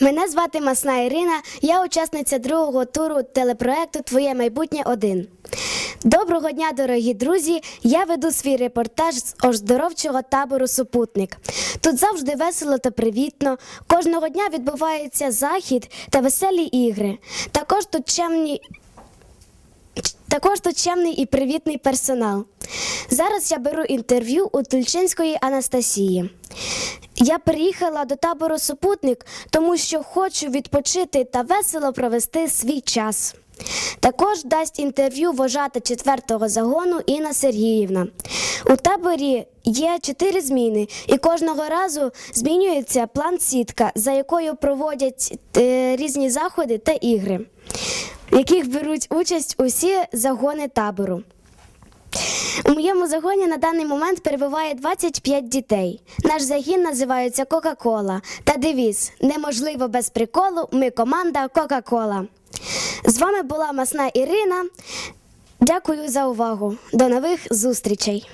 Мене звати Масна Ірина, я учасниця другого туру телепроекту Твоє майбутнє 1 Доброго дня, дорогі друзі! Я веду свій репортаж з оздоровчого табору Супутник. Тут завжди весело та привітно. Кожного дня відбувається захід та веселі ігри. Також тут чемні також тут і привітний персонал. Зараз я беру інтерв'ю у Тульчинської Анастасії. Я приїхала до табору Супутник, тому що хочу відпочити та весело провести свій час. Також дасть інтерв'ю вожата 4-го загону Інна Сергіївна. У таборі є чотири зміни, і кожного разу змінюється план сітка, за якою проводять е, різні заходи та ігри, яких беруть участь усі загони табору. У моєму загоні на даний момент перебуває 25 дітей. Наш загін називається Кока-Кола. Та девіз неможливо без приколу. Ми команда Кока-Кола. З вами була Масна Ірина. Дякую за увагу. До нових зустрічей.